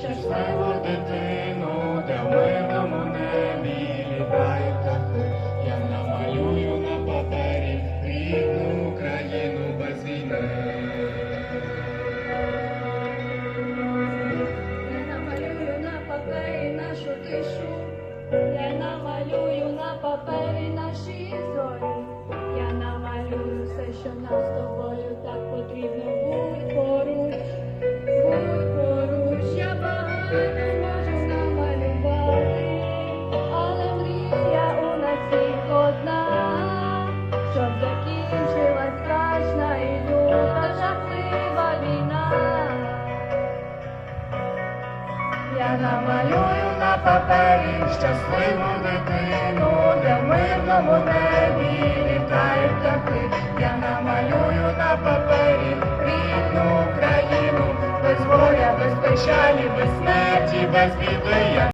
щасливу дитину, де в мирному небі літають птахи. Я намалюю на папері рідну Україну без війни. Я намалюю на папері нашу тишу, я намалюю на папері наші зорі, я намалюю все, що нам з тобою так закінчилась страшна і люта жахлива війна. Я намалюю на папері щасливу дитину, де в мирному небі літають птахи. Я намалюю на папері рідну Україну, без горя, без печалі, без смерті, без біди.